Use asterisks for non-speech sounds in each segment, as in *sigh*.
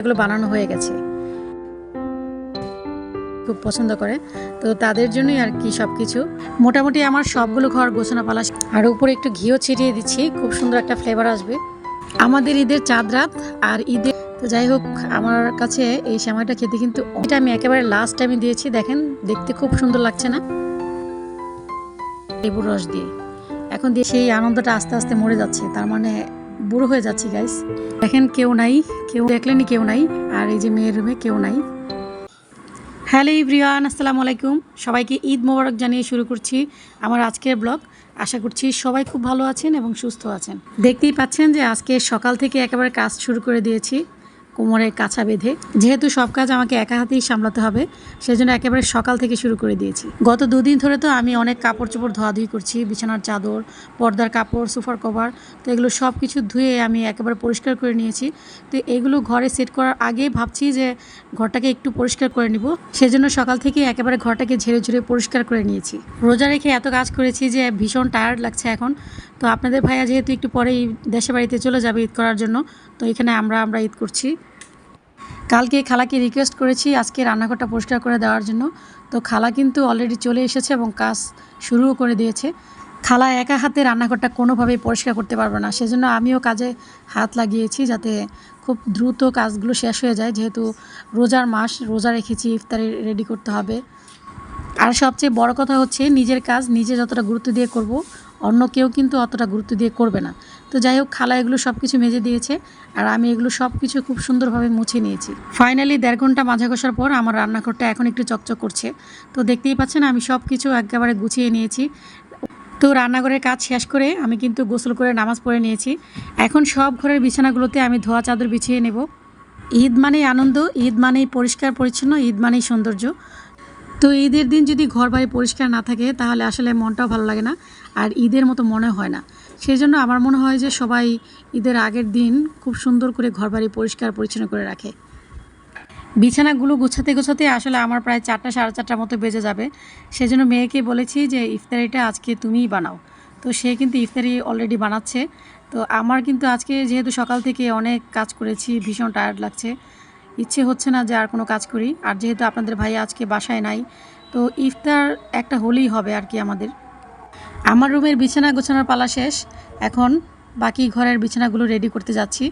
এগুলো বানানো হয়ে গেছে। খুব পছন্দ করে। তো তাদের জন্যই আর কি সব কিছু মোটামুটি আমার সবগুলো ঘর গোছানো পালা আর উপরে একটু ঘিও ছিটিয়ে দিচ্ছি। খুব সুন্দর একটা ফ্লেভার আসবে। আমাদের ঈদের চাঁদ রাত আর ঈদের তো যাই হোক, আমার কাছে এই সময়টা খেতে কিন্তু এটা আমি একেবারে লাস্ট টাইমে দিয়েছি। দেখেন, দেখতে খুব সুন্দর লাগছে না? লেবুর রস দিয়ে। এখন দিয়ে সেই আনন্দটা আস্তে আস্তে মরে যাচ্ছে। তার মানে বুড়ো হয়ে যাচ্ছি গাইস দেখেন কেউ নাই, কেউ দেখলেনি কেউ নাই, আর এই যে মেয়ের রুমে কেউ নাই। হ্যালো ইব্রিয়ান আসসালামু আলাইকুম। সবাইকে ঈদ মোবারক জানিয়ে শুরু করছি আমার আজকের ব্লগ। আশা করছি সবাই খুব ভালো আছেন এবং সুস্থ আছেন। দেখতেই পাচ্ছেন যে আজকে সকাল থেকে একেবারে কাজ শুরু করে দিয়েছি। কোমরে কাছা বেঁধে, যেহেতু সব কাজ আমাকে একা হাতেই সামলাতে হবে, সেজন্য একেবারে সকাল থেকে শুরু করে দিয়েছি। গত দুদিন ধরে তো আমি অনেক কাপড় চোপড় ধোয়াধুয়ি করছি, বিছানার চাদর, পর্দার কাপড়, সোফার কভার, তো এগুলো সব কিছু ধুয়ে আমি একেবারে পরিষ্কার করে নিয়েছি। তো এগুলো ঘরে সেট করার আগে ভাবছি যে ঘরটাকে একটু পরিষ্কার করে নিব, সেজন্য সকাল থেকে একেবারে ঘরটাকে ঝেড়ে ঝুড়ে পরিষ্কার করে নিয়েছি। রোজা রেখে এত কাজ করেছি যে ভীষণ টায়ার্ড লাগছে এখন তো আপনাদের ভাইয়া যেহেতু একটু পরেই দেশে বাড়িতে চলে যাবে ঈদ করার জন্য, তো এখানে আমরা আমরা ঈদ করছি। কালকে খালাকে রিকোয়েস্ট করেছি আজকে রান্নাঘরটা পরিষ্কার করে দেওয়ার জন্য। তো খালা কিন্তু অলরেডি চলে এসেছে এবং কাজ শুরুও করে দিয়েছে। খালা একা হাতে রান্নাঘরটা কোনোভাবেই পরিষ্কার করতে পারবে না, সেজন্য আমিও কাজে হাত লাগিয়েছি যাতে খুব দ্রুত কাজগুলো শেষ হয়ে যায়, যেহেতু রোজার মাস, রোজা রেখেছি, ইফতারি রেডি করতে হবে। আর সবচেয়ে বড় কথা হচ্ছে নিজের কাজ নিজে যতটা গুরুত্ব দিয়ে করব অন্য কেউ কিন্তু অতটা গুরুত্ব দিয়ে করবে না। তো যাই হোক, খালা এগুলো সব কিছু মেজে দিয়েছে আর আমি এগুলো সব কিছু খুব সুন্দরভাবে মুছে নিয়েছি। ফাইনালি দেড় ঘণ্টা মাজা কষার পর আমার রান্নাঘরটা এখন একটু চকচক করছে। তো দেখতেই পাচ্ছেন, আমি সব কিছু একেবারে গুছিয়ে নিয়েছি। তো রান্নাঘরের কাজ শেষ করে আমি কিন্তু গোসল করে নামাজ পড়ে নিয়েছি। এখন সব ঘরের বিছানাগুলোতে আমি ধোয়া চাদর বিছিয়ে নেব। ঈদ মানেই আনন্দ, ঈদ মানেই পরিষ্কার পরিচ্ছন্ন, ঈদ মানেই সৌন্দর্য। তো ঈদের দিন যদি ঘর বাড়ি পরিষ্কার না থাকে, তাহলে আসলে মনটাও ভালো লাগে না। আর ঈদের মতো মনে হয় না। সেই জন্য আমার মনে হয় যে সবাই ঈদের আগের দিন খুব সুন্দর করে ঘর বাড়ি পরিষ্কার পরিচ্ছন্ন করে রাখে। বিছানাগুলো গোছাতে গোছাতে আসলে আমার প্রায় চারটা, সাড়ে চারটার মতো বেজে যাবে। সেজন্য মেয়েকে বলেছি যে, ইফতারিটা আজকে তুমিই বানাও। তো সে কিন্তু ইফতারি অলরেডি বানাচ্ছে। তো আমার কিন্তু আজকে যেহেতু সকাল থেকে অনেক কাজ করেছি, ভীষণ টায়ার্ড লাগছে। ইচ্ছে হচ্ছে না যে আর কোনো কাজ করি। আর যেহেতু আপনাদের ভাই আজকে বাসায় নাই, তো ইফতার একটা হলেই হবে আর কি আমাদের। আমার রুমের বিছানা গোছানোর পালা শেষ। এখন বাকি ঘরের বিছানাগুলো রেডি করতে যাচ্ছি।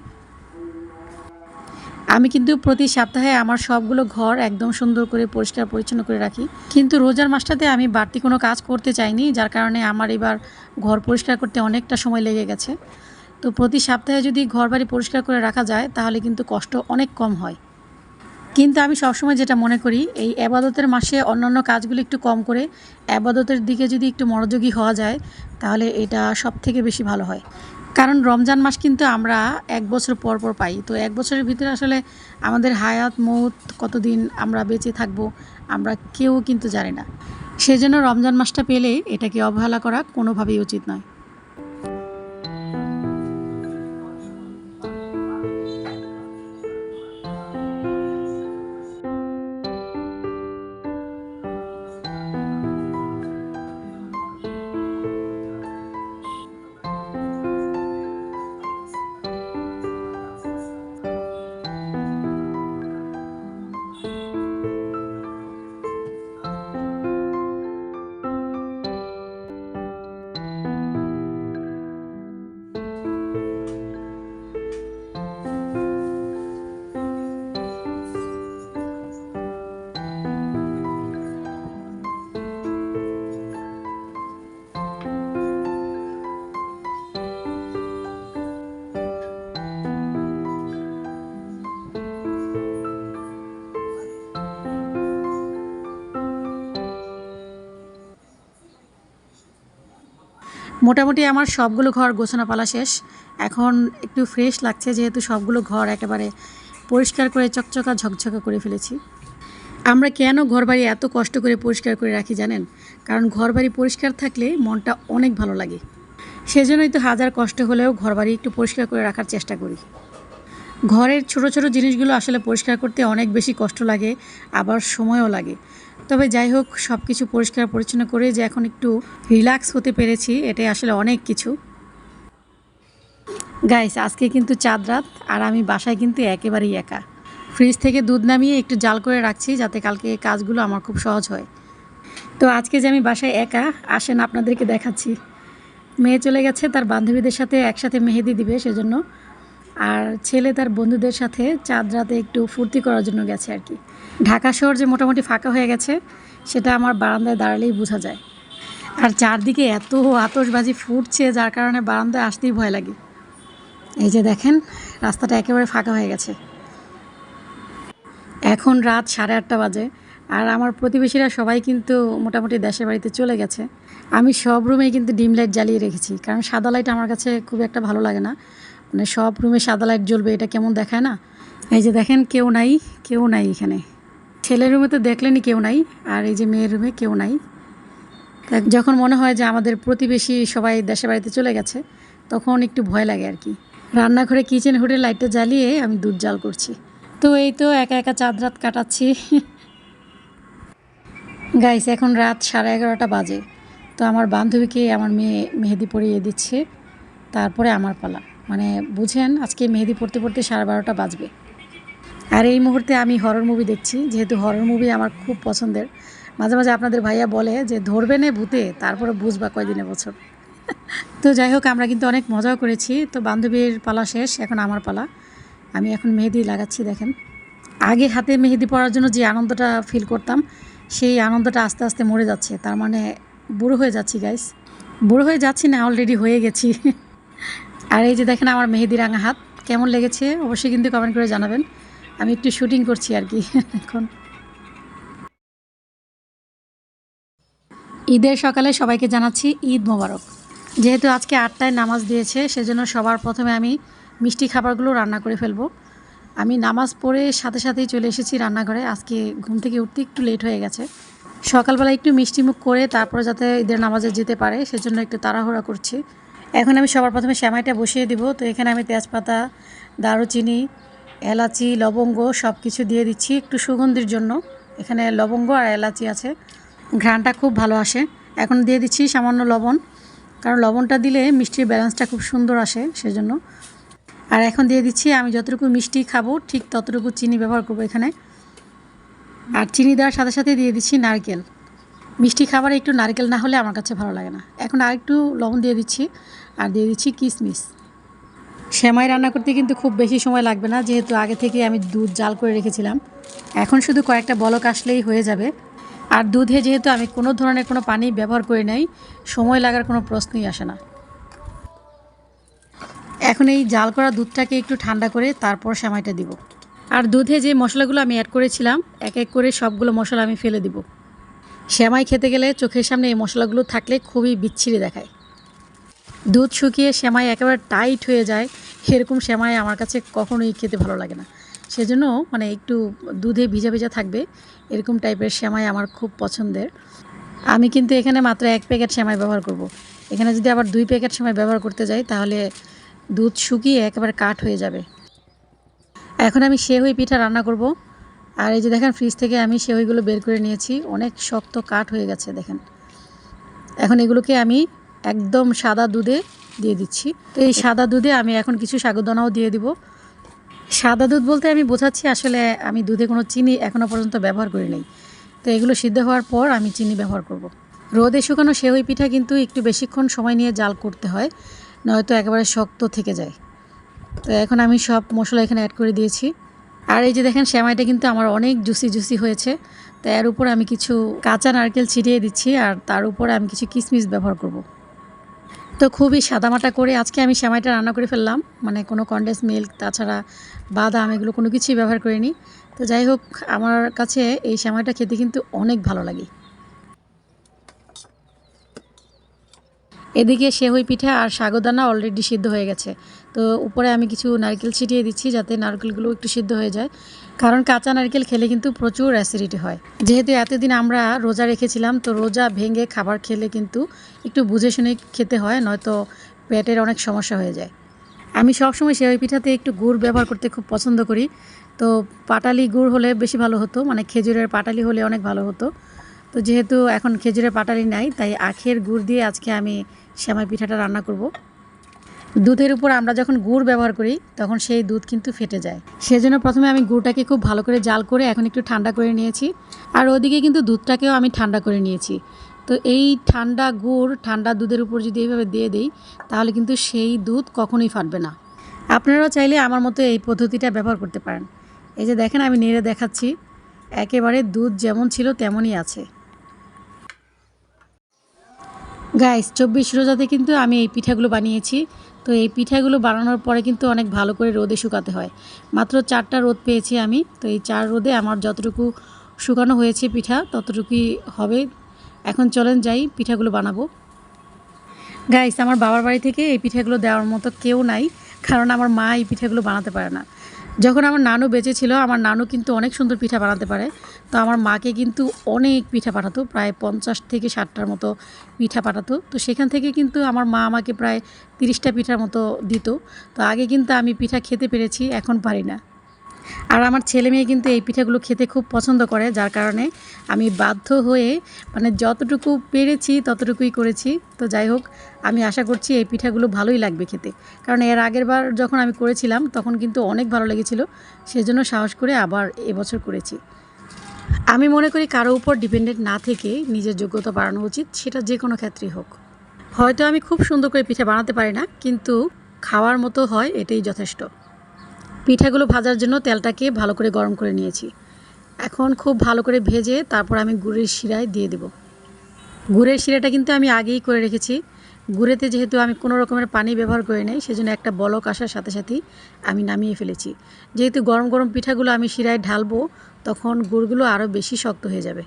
আমি কিন্তু প্রতি সপ্তাহে আমার সবগুলো ঘর একদম সুন্দর করে, পরিষ্কার, পরিচ্ছন্ন করে রাখি। কিন্তু রোজার মাসটাতে আমি বাড়তি কোনো কাজ করতে চাইনি, যার কারণে আমার এবার ঘর পরিষ্কার করতে অনেকটা সময় লেগে গেছে। তো প্রতি সপ্তাহে যদি ঘর বাড়ি পরিষ্কার করে রাখা যায়, তাহলে কিন্তু কষ্ট অনেক কম হয়। কিন্তু আমি সবসময় যেটা মনে করি, এই আবাদতের মাসে অন্যান্য কাজগুলো একটু কম করে, আবাদতের দিকে যদি একটু মনোযোগী হওয়া যায়, তাহলে এটা সব থেকে বেশি ভালো হয়। কারণ রমজান মাস কিন্তু আমরা এক বছর পর পর পাই। তো এক বছরের ভিতরে আসলে আমাদের হায়াত, মৌত কতদিন আমরা বেঁচে থাকব, আমরা কেউ কিন্তু জানি না। সেজন্য রমজান মাসটা পেলে এটাকে অবহেলা করা কোনোভাবেই উচিত নয়। মোটামুটি আমার সবগুলো ঘর গোছানো পালা শেষ। এখন একটু ফ্রেশ লাগছে যেহেতু সবগুলো ঘর একেবারে পরিষ্কার করে চকচকা ঝকঝকা করে ফেলেছি। আমরা কেন ঘরবাড়ি এত কষ্ট করে পরিষ্কার করে রাখি জানেন? কারণ ঘরবাড়ি পরিষ্কার থাকলে মনটা অনেক ভালো লাগে। সেজন্যই তো হাজার কষ্ট হলেও ঘরবাড়ি একটু পরিষ্কার করে রাখার চেষ্টা করি। ঘরের ছোট ছোট জিনিসগুলো আসলে পরিষ্কার করতে অনেক বেশি কষ্ট লাগে, আবার সময়ও লাগে। তবে যাই হোক সব কিছু পরিষ্কার পরিচ্ছন্ন করে যে এখন একটু রিল্যাক্স হতে পেরেছি, এটাই আসলে অনেক কিছু। গাইস আজকে কিন্তু চাঁদ রাত, আর আমি বাসায় কিন্তু একেবারেই একা। ফ্রিজ থেকে দুধ নামিয়ে একটু জাল করে রাখছি যাতে কালকে কাজগুলো আমার খুব সহজ হয়। তো আজকে যে আমি বাসায় একা, আসেন আপনাদেরকে দেখাচ্ছি। মেয়ে চলে গেছে, তার বান্ধবীদের সাথে একসাথে মেহেদি দিবে সেজন্য। আর ছেলে তার বন্ধুদের সাথে চাঁদ রাতে একটু ফুর্তি করার জন্য গেছে আর কি। ঢাকা শহর যে মোটামুটি ফাঁকা হয়ে গেছে, সেটা আমার বারান্দায় দাঁড়ালেই বোঝা যায়। আর চারদিকে এত আতশবাজি ফুটছে, যার কারণে বারান্দায় আসতেই ভয় লাগে। এই যে দেখেন, রাস্তাটা একেবারে ফাঁকা হয়ে গেছে। এখন রাত সাড়ে আটটা বাজে, আর আমার প্রতিবেশীরা সবাই কিন্তু মোটামুটি দেশের বাড়িতে চলে গেছে। আমি সব রুমেই কিন্তু ডিম লাইট জ্বালিয়ে রেখেছি, কারণ সাদা লাইট আমার কাছে খুব একটা ভালো লাগে না। মানে সব রুমে সাদা লাইট জ্বলবে, এটা কেমন দেখায় না? এই যে দেখেন, কেউ নাই কেউ নাই এখানে। ছেলের রুমে তো দেখলেনই কেউ নাই, আর এই যে মেয়ের রুমে কেউ নাই। যখন মনে হয় যে আমাদের প্রতিবেশী সবাই দেশের বাড়িতে চলে গেছে, তখন একটু ভয় লাগে আর কি। রান্নাঘরে কিচেন হুডের লাইটটা জ্বালিয়ে আমি দুধ জাল করছি। তো এই তো একা একা চাঁদ রাত কাটাচ্ছি। গাইস এখন রাত সাড়ে এগারোটা বাজে। তো আমার বান্ধবীকে আমার মেয়ে মেহেদি পরিয়ে দিচ্ছে। তারপরে আমার পালা। মানে বুঝেন, আজকে মেহেদি পড়তে পড়তে সাড়ে বারোটা বাজবে। আর এই মুহূর্তে আমি হরর মুভি দেখছি, যেহেতু হরর মুভি আমার খুব পছন্দের। মাঝে মাঝে আপনাদের ভাইয়া বলে যে, ধরবে না ভূতে, তারপরে বুঝবা কয়দিনে বছর। *laughs* তো যাই হোক, আমরা কিন্তু অনেক মজাও করেছি। তো বান্ধবীর পালা শেষ, এখন আমার পালা। আমি এখন মেহেদি লাগাচ্ছি, দেখেন। আগে হাতে মেহেদি পরার জন্য যে আনন্দটা ফিল করতাম, সেই আনন্দটা আস্তে আস্তে মরে যাচ্ছে। তার মানে বুড়ো হয়ে যাচ্ছি গাইস বুড়ো হয়ে যাচ্ছি না অলরেডি হয়ে গেছি। *laughs* আর এই যে দেখেন আমার মেহেদি রাঙা হাত, কেমন লেগেছে, অবশ্যই কিন্তু কমেন্ট করে জানাবেন। আমি একটু শুটিং করছি আর কি, এখন। ঈদের সকালে সবাইকে জানাচ্ছি ঈদ মোবারক। যেহেতু আজকে আটটায় নামাজ দিয়েছে, সেজন্য সবার প্রথমে আমি মিষ্টি খাবারগুলো রান্না করে ফেলব। আমি নামাজ পড়ে সাথে সাথেই চলে এসেছি রান্নাঘরে, আজকে ঘুম থেকে উঠতে একটু লেট হয়ে গেছে। সকালবেলা একটু মিষ্টি মুখ করে তারপরে যাতে ঈদের নামাজে যেতে পারে, সেজন্য একটু তাড়াহুড়া করছি। এখন আমি সবার প্রথমে সেমাইটা বসিয়ে দিব, তো এখানে আমি তেজপাতা, দারুচিনি এলাচি, লবঙ্গ সব কিছু দিয়ে দিচ্ছি একটু সুগন্ধির জন্য। এখানে লবঙ্গ আর এলাচি আছে। ঘ্রাণটা খুব ভালো আসে। এখন দিয়ে দিচ্ছি সামান্য লবণ, কারণ লবণটা দিলে মিষ্টির ব্যালেন্সটা খুব সুন্দর আসে সেজন্য। আর এখন দিয়ে দিচ্ছি আমি যতটুকু মিষ্টি খাব, ঠিক ততটুকু চিনি ব্যবহার করব এখানে। আর চিনি দেওয়ার সাথে সাথে দিয়ে দিচ্ছি নারকেল। মিষ্টি খাবারে একটু নারকেল না হলে আমার কাছে ভালো লাগে না। এখন আর একটু লবণ দিয়ে দিচ্ছি। আর দিয়ে দিচ্ছি কিশমিশ সেমাই রান্না করতে কিন্তু খুব বেশি সময় লাগবে না, যেহেতু আগে থেকে আমি দুধ জাল করে রেখেছিলাম। এখন শুধু কয়েকটা বলক আসলেই হয়ে যাবে। আর দুধে যেহেতু আমি কোনো ধরনের কোনো পানি ব্যবহার করি নাই, সময় লাগার কোনো প্রশ্নই আসে না। এখন এই জাল করা দুধটাকে একটু ঠান্ডা করে তারপর সেমাইটা দিব। আর দুধে যে মশলাগুলো আমি অ্যাড করেছিলাম, এক এক করে সবগুলো মশলা আমি ফেলে দিব। সেমাই খেতে গেলে চোখের সামনে এই মশলাগুলো থাকলে খুবই বিচ্ছিরি দেখায়। দুধ শুকিয়ে সেমাই একেবারে টাইট হয়ে যায় এরকম সেমাই আমার কাছে কখনোই খেতে ভালো লাগে না। সেজন্য মানে একটু দুধে ভিজা ভিজা থাকবে, এরকম টাইপের সেমাই আমার খুব পছন্দের। আমি কিন্তু এখানে মাত্র এক প্যাকেট সেমাই ব্যবহার করব। এখানে যদি আবার দুই প্যাকেট সেমাই ব্যবহার করতে যাই, তাহলে দুধ শুকিয়ে একেবারে কাঠ হয়ে যাবে। এখন আমি সেহই পিঠা রান্না করব। আর এই যে দেখেন ফ্রিজ থেকে আমি সেহইগুলো বের করে নিয়েছি, অনেক শক্ত কাঠ হয়ে গেছে, দেখেন। এখন এগুলোকে আমি একদম সাদা দুধে দিয়ে দিচ্ছি। তো এই সাদা দুধে আমি এখন কিছু সাগুদানাও দিয়ে দিব। সাদা দুধ বলতে আমি বোঝাচ্ছি আসলে আমি দুধে কোনো চিনি এখনও পর্যন্ত ব্যবহার করি নাই। তো এগুলো সিদ্ধ হওয়ার পর আমি চিনি ব্যবহার করব। রোদে শুকানো সেহই পিঠা কিন্তু একটু বেশিক্ষণ সময় নিয়ে জাল করতে হয়, নয়তো একেবারে শক্ত থেকে যায়। তো এখন আমি সব মশলা এখানে অ্যাড করে দিয়েছি। আর এই যে দেখেন শ্যামাইটা কিন্তু আমার অনেক জুসি জুসি হয়েছে। তো এর উপর আমি কিছু কাঁচা নারকেল ছিটিয়ে দিচ্ছি আর তার উপরে আমি কিছু কিশমিশ ব্যবহার করব। তো খুবই সাদামাটা করে আজকে আমি সেমাইটা রান্না করে ফেললাম। মানে কোনো কন্ডেন্স মিল্ক তাছাড়া বাদাম, এগুলো কোনো কিছুই ব্যবহার করিনি। তো যাই হোক, আমার কাছে এই সেমাইটা খেতে কিন্তু অনেক ভালো লাগে। এদিকে সেহই পিঠা আর সাগদানা অলরেডি সিদ্ধ হয়ে গেছে। তো উপরে আমি কিছু নারকেল ছিটিয়ে দিচ্ছি যাতে নারকেলগুলো একটু সিদ্ধ হয়ে যায়। কারণ কাঁচা নারকেল খেলে কিন্তু প্রচুর অ্যাসিডিটি হয়। যেহেতু এতদিন আমরা রোজা রেখেছিলাম, তো রোজা ভেঙে খাবার খেলে কিন্তু একটু বুঝে শুনে খেতে হয়, নয়তো পেটের অনেক সমস্যা হয়ে যায়। আমি সবসময় সেওই পিঠাতে একটু গুড় ব্যবহার করতে খুব পছন্দ করি। তো পাটালি গুড় হলে বেশি ভালো হতো মানে খেজুরের পাটালি হলে অনেক ভালো হতো। তো যেহেতু এখন খেজুরের পাটালি নাই, তাই আখের গুড় দিয়ে আজকে আমি সেমাই পিঠাটা রান্না করব। দুধের উপর আমরা যখন গুড় ব্যবহার করি, তখন সেই দুধ কিন্তু ফেটে যায়। সেজন্য প্রথমে আমি গুড়টাকে খুব ভালো করে জাল করে এখন একটু ঠান্ডা করে নিয়েছি। আর ওদিকে কিন্তু দুধটাকেও আমি ঠান্ডা করে নিয়েছি। তো এই ঠান্ডা গুড়, ঠান্ডা দুধের উপর যদি এইভাবে দিয়ে দিই, তাহলে কিন্তু সেই দুধ কখনোই ফাটবে না। আপনারাও চাইলে আমার মতো এই পদ্ধতিটা ব্যবহার করতে পারেন। এই যে দেখেন, আমি নেড়ে দেখাচ্ছি। একেবারে দুধ যেমন ছিল, তেমনই আছে। গাইস, চব্বিশ রোজাতে কিন্তু আমি এই পিঠাগুলো বানিয়েছি। তো এই পিঠাগুলো বানানোর পরে কিন্তু অনেক ভালো করে রোদে শুকাতে হয়। মাত্র চারটা রোদ পেয়েছি আমি, তো এই চার রোদে আমার যতটুকু শুকানো হয়েছে পিঠা, ততটুকুই হবে। এখন চলেন যাই পিঠাগুলো বানাবো। গাইস আমার বাবার বাড়ি থেকে এই পিঠাগুলো দেওয়ার মতো কেউ নাই, কারণ আমার মা এই পিঠাগুলো বানাতে পারে না। যখন আমার নানু বেঁচে ছিল, আমার নানু কিন্তু অনেক সুন্দর পিঠা বানাতে পারে। তো আমার মাকে কিন্তু অনেক পিঠা পাঠাতো, প্রায় পঞ্চাশ থেকে ষাটটার মতো পিঠা পাঠাতো। তো সেখান থেকে কিন্তু আমার মা আমাকে প্রায় তিরিশটা পিঠার মতো দিত। তো আগে কিন্তু আমি পিঠা খেতে পেরেছি, এখন পারি না। আর আমার ছেলে মেয়ে কিন্তু এই পিঠাগুলো খেতে খুব পছন্দ করে, যার কারণে আমি বাধ্য হয়ে মানে যতটুকু পেরেছি ততটুকুই করেছি। তো যাই হোক, আমি আশা করছি এই পিঠাগুলো ভালোই লাগবে খেতে। কারণ এর আগের বার যখন আমি করেছিলাম, তখন কিন্তু অনেক ভালো লেগেছিল। সেজন্য সাহস করে আবার এবছর করেছি। আমি মনে করি কারও উপর ডিপেন্ডেন্ট না থেকে নিজের যোগ্যতা বাড়ানো উচিত, সেটা যে কোনো ক্ষেত্রেই হোক। হয়তো আমি খুব সুন্দর করে পিঠা বানাতে পারি না, কিন্তু খাওয়ার মতো হয় এটাই যথেষ্ট। পিঠাগুলো ভাজার জন্য তেলটাকে ভালো করে গরম করে নিয়েছি। এখন খুব ভালো করে ভেজে তারপর আমি গুড়ের শিরায় দিয়ে দেব। গুড়ের শিরাটা কিন্তু আমি আগেই করে রেখেছি। গুড়েতে যেহেতু আমি কোনো রকমের পানি ব্যবহার করি নাই, সেজন্য একটা বলক আসার সাথে সাথেই আমি নামিয়ে ফেলেছি। যেহেতু গরম গরম পিঠাগুলো আমি শিরায় ঢালবো, তখন গুড়গুলো আরও বেশি শক্ত হয়ে যাবে।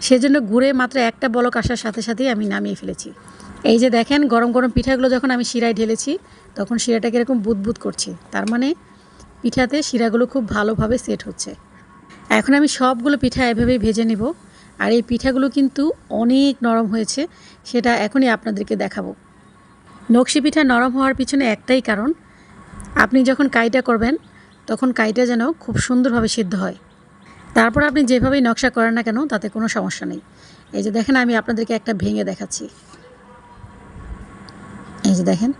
সেজন্য গুড়ে মাত্র একটা বলক আসার সাথে সাথেই আমি নামিয়ে ফেলেছি। এই যে দেখেন, গরম গরম পিঠাগুলো যখন আমি শিরায় ঢেলেছি, তখন শিরাটাকে এরকম বুদবুদ করছে। তার মানে পিঠাতে শিরাগুলো খুব ভালোভাবে সেট হচ্ছে। এখন আমি সবগুলো পিঠা এভাবেই ভেজে নেব। আর এই পিঠাগুলো কিন্তু অনেক নরম হয়েছে, সেটা এখনই আপনাদেরকে দেখাবো। নকশি পিঠা নরম হওয়ার পিছনে একটাই কারণ, আপনি যখন কাইটা করবেন, তখন কাইটা যেন খুব সুন্দরভাবে সিদ্ধ হয়। তারপর আপনি যেভাবেই নকশা করেন না কেন, তাতে কোনো সমস্যা নেই। এই যে দেখেন, আমি আপনাদেরকে একটা ভেঙে দেখাচ্ছি। এই যে দেখেন,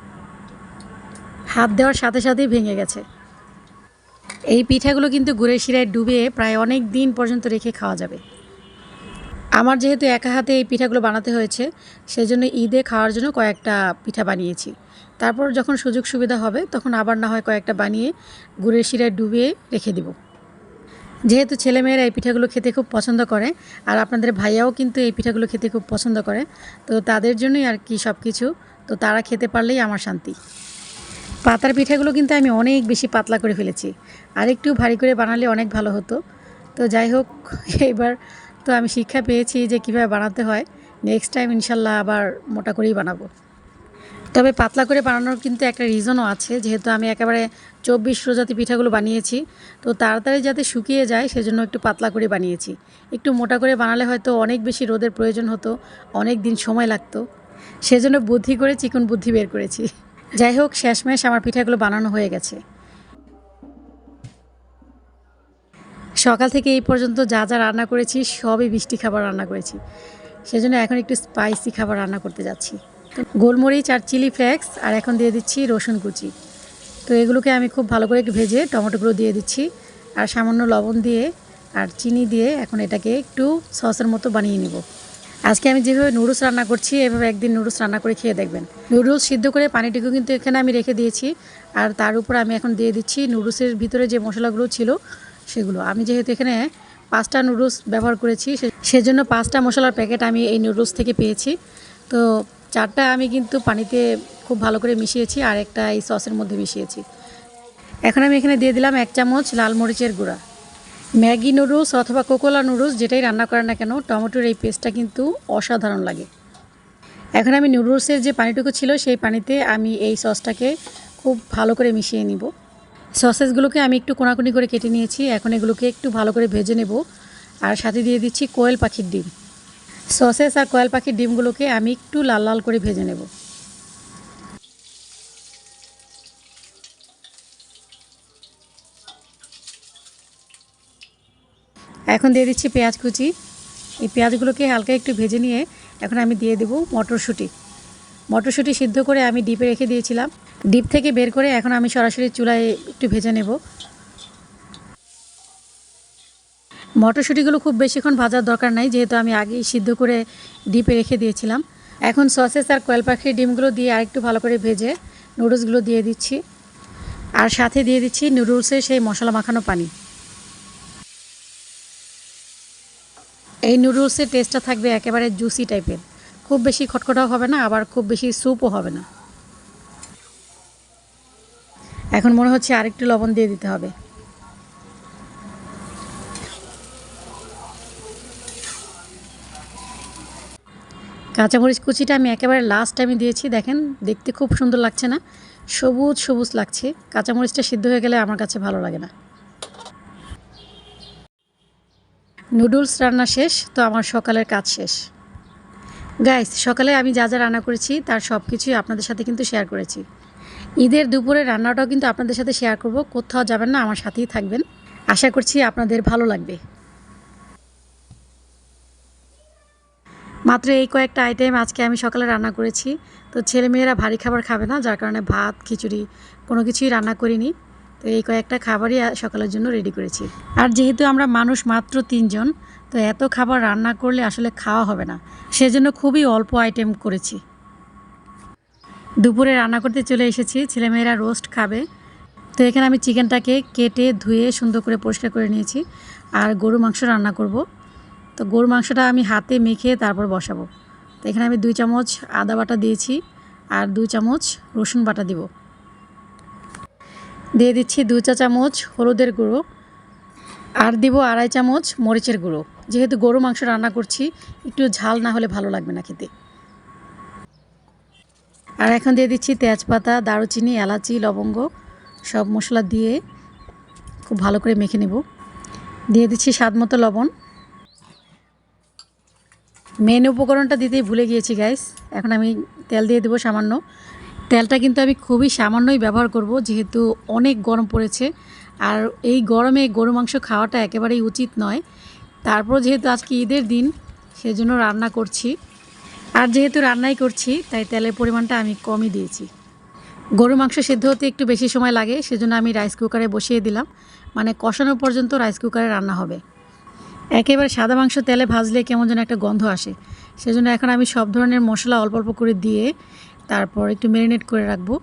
হাত দেওয়ার সাথে সাথেই ভেঙে গেছে। এই পিঠাগুলো কিন্তু গুড়ের শিরায় ডুবিয়ে প্রায় অনেক দিন পর্যন্ত রেখে খাওয়া যাবে। আমার যেহেতু একা হাতে এই পিঠাগুলো বানাতে হয়েছে, সেজন্য ঈদে খাওয়ার জন্য কয়েকটা পিঠা বানিয়েছি। তারপর যখন সুযোগ সুবিধা হবে, তখন আবার না হয় কয়েকটা বানিয়ে গুড়ের শিরায় ডুবিয়ে রেখে দিব। যেহেতু ছেলেমেয়েরা এই পিঠাগুলো খেতে খুব পছন্দ করে, আর আপনাদের ভাইয়াও কিন্তু এই পিঠাগুলো খেতে খুব পছন্দ করে, তো তাদের জন্যই আর কি সব কিছু তো তারা খেতে পারলেই আমার শান্তি। পাতার পিঠাগুলো কিন্তু আমি অনেক বেশি পাতলা করে ফেলেছি আর একটু ভারী করে বানালে অনেক ভালো হতো। তো যাই হোক এবার তো আমি শিক্ষা পেয়েছি যে কীভাবে বানাতে হয়। নেক্সট টাইম ইনশাল্লাহ আবার মোটা করেই বানাবো। তবে পাতলা করে বানানোর কিন্তু একটা রিজনও আছে। যেহেতু আমি একেবারে চব্বিশ প্রজাতি পিঠাগুলো বানিয়েছি, তো তাড়াতাড়ি যাতে শুকিয়ে যায় সেজন্য একটু পাতলা করে বানিয়েছি। একটু মোটা করে বানালে হয়তো অনেক বেশি রোদের প্রয়োজন হতো, অনেক দিন সময় লাগতো। সেজন্য বুদ্ধি করে চিকন বুদ্ধি বের করেছি। যাই হোক, শেষমেশ আমার পিঠাগুলো বানানো হয়ে গেছে। সকাল থেকে এই পর্যন্ত যা যা রান্না করেছি, সবই মিষ্টি খাবার রান্না করেছি। সেজন্য এখন একটু স্পাইসি খাবার রান্না করতে যাচ্ছি। গোলমরিচ আর চিলি ফ্লেক্স আর এখন দিয়ে দিচ্ছি রসুন কুচি। তো এগুলোকে আমি খুব ভালো করে ভেজে টমেটোগুলো দিয়ে দিচ্ছি। আর সামান্য লবণ দিয়ে আর চিনি দিয়ে এখন এটাকে একটু সসের মতো বানিয়ে নিব। আজকে আমি যেভাবে নুডলস রান্না করছি, এভাবে একদিন নুডলস রান্না করে খেয়ে দেখবেন। নুডলস সিদ্ধ করে পানিটুকু কিন্তু এখানে আমি রেখে দিয়েছি। আর তার উপর আমি এখন দিয়ে দিচ্ছি নুডলসের ভিতরে যে মশলাগুলো ছিল সেগুলো। আমি যেহেতু এখানে পাঁচটা নুডলস ব্যবহার করেছি সেজন্য পাঁচটা মশলার প্যাকেট আমি এই নুডলস থেকে পেয়েছি। তো চারটা আমি কিন্তু পানিতে খুব ভালো করে মিশিয়েছি আর একটা এই সসের মধ্যে মিশিয়েছি। এখন আমি এখানে দিয়ে দিলাম এক চামচ লাল মরিচের গুঁড়া। ম্যাগি নুডলস অথবা কোকোলা নুডলস যেটাই রান্না করেন না কেন, টমেটোর এই পেস্টটা কিন্তু অসাধারণ লাগে। এখন আমি নুডলসের যে পানিটুকু ছিল, সেই পানিতে আমি এই সসটাকে খুব ভালো করে মিশিয়ে নিব। সসেসগুলোকে আমি একটু কোনাকুনি করে কেটে নিয়েছি। এখন এগুলোকে একটু ভালো করে ভেজে নেব। আর সাথে দিয়ে দিচ্ছি কোয়েল পাখির ডিম। সসেস আর কোয়েল পাখির ডিমগুলোকে আমি একটু লাল লাল করে ভেজে নেব। এখন দিয়ে দিচ্ছি পেঁয়াজ কুচি। এই পেঁয়াজগুলোকে হালকা একটু ভেজে নিয়ে এখন আমি দিয়ে দেবো মটরশুঁটি। মটরশুঁটি সিদ্ধ করে আমি ডিপে রেখে দিয়েছিলাম। ডিপ থেকে বের করে এখন আমি সরাসরি চুলায় একটু ভেজে নেব। মটরশুঁটিগুলো খুব বেশিক্ষণ ভাজার দরকার নাই, যেহেতু আমি আগেই সিদ্ধ করে ডিপে রেখে দিয়েছিলাম। এখন সসেস আর কয়েল পাখির ডিমগুলো দিয়ে আরেকটু ভালো করে ভেজে নুডলসগুলো দিয়ে দিচ্ছি। আর সাথে দিয়ে দিচ্ছি নুডলসের সেই মশলা মাখানো পানি। এই নুডলসের টেস্টটা থাকবে একেবারে জুসি টাইপের। খুব বেশি খটখটাও হবে না, আবার খুব বেশি স্যুপও হবে না। এখন মনে হচ্ছে আরেকটু লবণ দিয়ে দিতে হবে। কাঁচামরিচ কুচিটা আমি একেবারে লাস্ট টাইমে দিয়েছি, দেখেন, দেখতে খুব সুন্দর লাগছে না। সবুজ সবুজ লাগছে। কাঁচামরিচটা সিদ্ধ হয়ে গেলে আমার কাছে ভালো লাগে না। নুডলস রান্না শেষ, তো আমার সকালের কাজ শেষ। গাইস সকালে আমি যা যা রান্না করেছি, তার সব কিছুই আপনাদের সাথে কিন্তু শেয়ার করেছি। ঈদের দুপুরে রান্নাটাও কিন্তু আপনাদের সাথে শেয়ার করব। কোথাও যাবেন না, আমার সাথেই থাকবেন। আশা করছি আপনাদের ভালো লাগবে। মাত্র এই কয়েকটা আইটেম আজকে আমি সকালে রান্না করেছি। তো ছেলেমেয়েরা ভারী খাবার খাবে না, যার কারণে ভাত, খিচুড়ি, কোনো কিছুই রান্না করিনি। তো এই কয়েকটা খাবারই সকালের জন্য রেডি করেছি। আর যেহেতু আমরা মানুষ মাত্র তিনজন তো এত খাবার রান্না করলে আসলে খাওয়া হবে না। সেজন্য খুবই অল্প আইটেম করেছি। দুপুরে রান্না করতে চলে এসেছি, ছেলেমেয়েরা রোস্ট খাবে। তো এখানে আমি চিকেনটাকে কেটে, ধুয়ে, সুন্দর করে পরিষ্কার করে নিয়েছি আর গরু মাংস রান্না করব। তো গরুর মাংসটা আমি হাতে মেখে তারপর বসাবো। তো এখানে আমি দুই চামচ আদা বাটা দিয়েছি আর দুই চামচ রসুন বাটা দিব। দিয়ে দিচ্ছি দু চা চামচ হলুদের গুঁড়ো। আর দিব আড়াই চামচ মরিচের গুঁড়ো। যেহেতু গরু মাংস রান্না করছি, একটু ঝাল না হলে ভালো লাগবে না খেতে। আর এখন দিয়ে দিচ্ছি তেজপাতা, দারুচিনি, এলাচি, লবঙ্গ, সব মশলা দিয়ে খুব ভালো করে মেখে নেব। দিয়ে দিচ্ছি স্বাদ মতো লবণ। মেন উপকরণটা দিতেই ভুলে গিয়েছি গাইস এখন আমি তেল দিয়ে দেবো সামান্য। তেলটা কিন্তু আমি খুবই সামান্যই ব্যবহার করব, যেহেতু অনেক গরম পড়েছে। আর এই গরমে গরু মাংস খাওয়াটা একেবারেই উচিত নয়। তারপর যেহেতু আজকে ঈদের দিন, সেজন্য রান্না করছি। আর যেহেতু রান্নাই করছি, তাই তেলের পরিমাণটা আমি কমই দিয়েছি। গরু মাংস সেদ্ধ হতে একটু বেশি সময় লাগে, সেজন্য আমি রাইস কুকারে বসিয়ে দিলাম। মানে কষানো পর্যন্ত রাইস কুকারে রান্না হবে। একেবারে সাদা মাংস তেলে ভাজলে কেমন যেন একটা গন্ধ আসে। সেজন্য এখন আমি সব ধরনের মশলা অল্প অল্প করে দিয়ে, তারপর একটু ম্যারিনেট করে রাখব।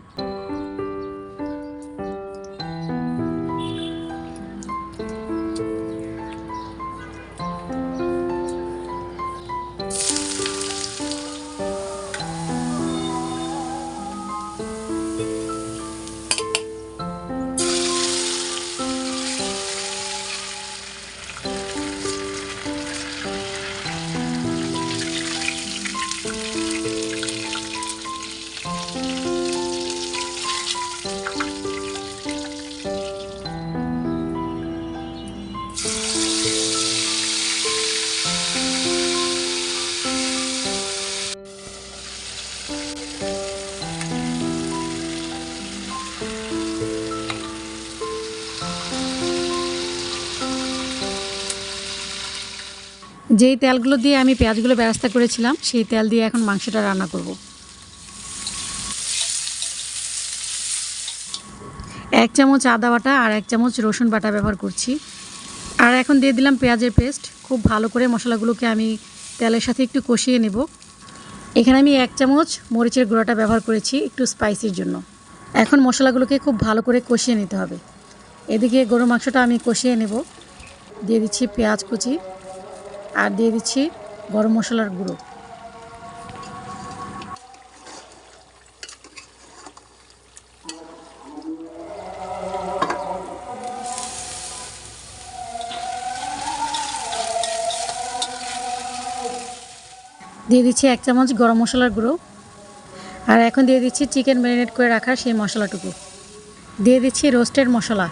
যেই তেলগুলো দিয়ে আমি পেঁয়াজগুলো ব্যবস্থা করেছিলাম, সেই তেল দিয়ে এখন মাংসটা রান্না করব। এক চামচ আদা বাটা আর এক চামচ রসুন বাটা ব্যবহার করছি। আর এখন দিয়ে দিলাম পেঁয়াজের পেস্ট। খুব ভালো করে মশলাগুলোকে আমি তেলের সাথে একটু কষিয়ে নেব। এখানে আমি এক চামচ মরিচের গুঁড়াটা ব্যবহার করেছি একটু স্পাইসির জন্য। এখন মশলাগুলোকে খুব ভালো করে কষিয়ে নিতে হবে। এদিকে গরু মাংসটা আমি কষিয়ে নেব। দিয়ে দিচ্ছি পেঁয়াজ কুচি। আর দিয়ে দিচ্ছি গরম মশলার গুঁড়ো। দিয়ে দিচ্ছি এক চামচ গরম মশলার গুঁড়ো। আর এখন দিয়ে দিচ্ছি চিকেন ম্যারিনেট করে রাখা সেই মশলাটুকু। দিয়ে দিচ্ছি রোস্টেড মশলা।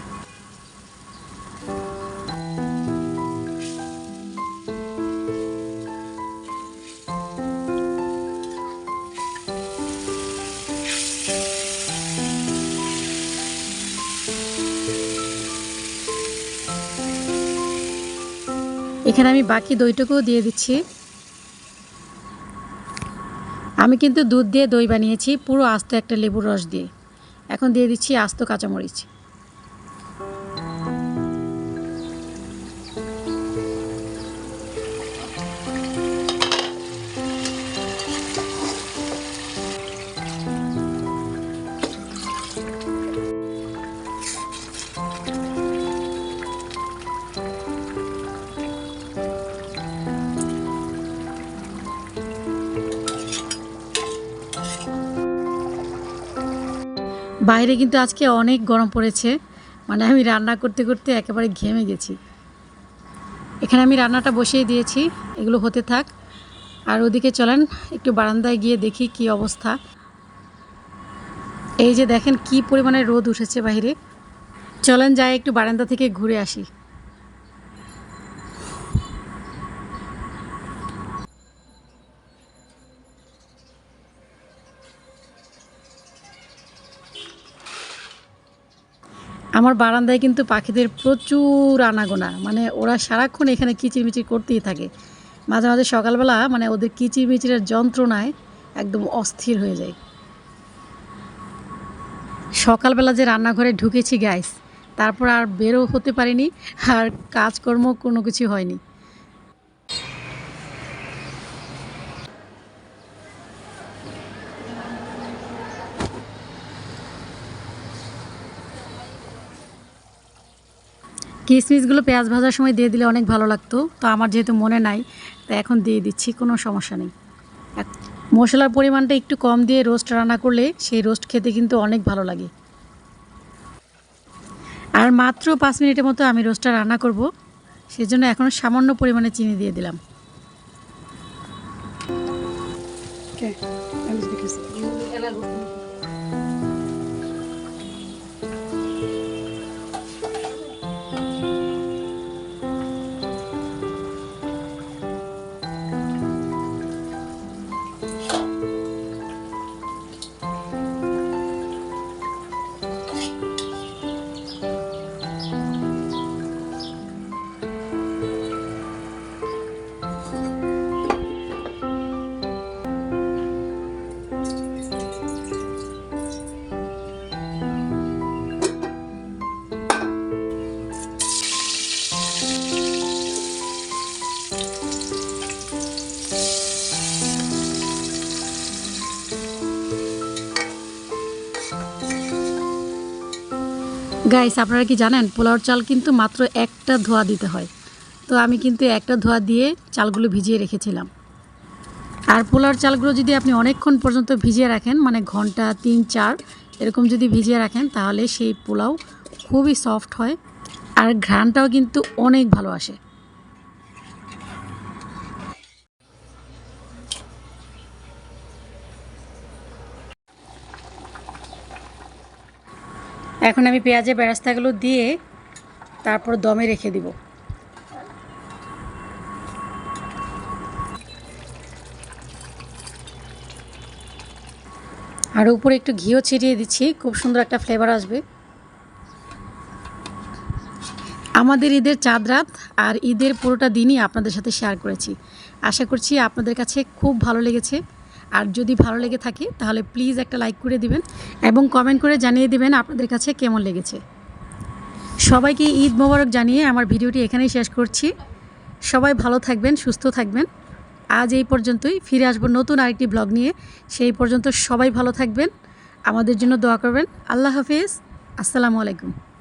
এখানে আমি বাকি দইটুকুও দিয়ে দিচ্ছি। আমি কিন্তু দুধ দিয়ে দই বানিয়েছি, পুরো আস্ত একটা লেবুর রস দিয়ে। এখন দিয়ে দিচ্ছি আস্ত কাঁচামরিচ। বাইরে কিন্তু আজকে অনেক গরম পড়েছে। মানে আমি রান্না করতে করতে একেবারে ঘেমে গেছি। এখানে আমি রান্নাটা বসিয়ে দিয়েছি, এগুলো হতে থাক। আর ওদিকে চলেন, একটু বারান্দায় গিয়ে দেখি কি অবস্থা। এই যে দেখেন কি পরিমাণে রোদ উঠেছে বাইরে। চলেন যাই একটু বারান্দা থেকে ঘুরে আসি। আমার বারান্দায় কিন্তু পাখিদের প্রচুর আনাগোনা। মানে ওরা সারাক্ষণ এখানে কিচিরমিচির করতেই থাকে। মাঝে মাঝে সকালবেলা মানে ওদের কিচিরমিচিরের যন্ত্রণায় একদম অস্থির হয়ে যায়। সকালবেলা যে রান্নাঘরে ঢুকেছি গ্যাস তারপর আর বেরো হতে পারিনি, আর কাজকর্ম কোনো কিছু হয়নি। কিশমিশগুলো পেঁয়াজ ভাজার সময় দিয়ে দিলে অনেক ভালো লাগতো। তো আমার যেহেতু মনে নাই তা এখন দিয়ে দিচ্ছি, কোনো সমস্যা নেই। মশলার পরিমাণটা একটু কম দিয়ে রোস্ট রান্না করলে সেই রোস্ট খেতে কিন্তু অনেক ভালো লাগে। আর মাত্র পাঁচ মিনিটের মতো আমি রোস্টটা রান্না করব, সেজন্য এখন সামান্য পরিমাণে চিনি দিয়ে দিলাম। গাইস আপনারা কি জানেন, পোলাওর চাল কিন্তু মাত্র একটা ধোয়া দিতে হয়। তো আমি কিন্তু একটা ধোয়া দিয়ে চালগুলো ভিজিয়ে রেখেছিলাম। আর পোলাওর চালগুলো যদি আপনি অনেকক্ষণ পর্যন্ত ভিজিয়ে রাখেন মানে ঘণ্টা তিন, চার, এরকম যদি ভিজিয়ে রাখেন, তাহলে সেই পোলাও খুবই সফট হয়। আর ঘ্রানটাও কিন্তু অনেক ভালো আসে। এখন আমি পেঁয়াজের বেরাস্তাগুলো দিয়ে তারপর দমে রেখে দিব। আর উপরে একটু ঘিও ছিটিয়ে দিচ্ছি, খুব সুন্দর একটা ফ্লেভার আসবে। আমাদের ঈদের চাঁদ রাত আর ঈদের পুরোটা দিনই আপনাদের সাথে শেয়ার করেছি। আশা করছি আপনাদের কাছে খুব ভালো লেগেছে। আর যদি ভালো লেগে থাকে, তাহলে প্লিজ একটা লাইক করে দিবেন এবং কমেন্ট করে জানিয়ে দিবেন আপনাদের কাছে কেমন লেগেছে। সবাইকে ঈদ মোবারক জানিয়ে আমার ভিডিওটি এখানেই শেষ করছি। সবাই ভালো থাকবেন, সুস্থ থাকবেন। আজ এই পর্যন্তই। ফিরে আসব নতুন আরেকটি ব্লগ নিয়ে। সেই পর্যন্ত সবাই ভালো থাকবেন। আমাদের জন্য দোয়া করবেন। আল্লাহ হাফিজ। আসসালামু আলাইকুম।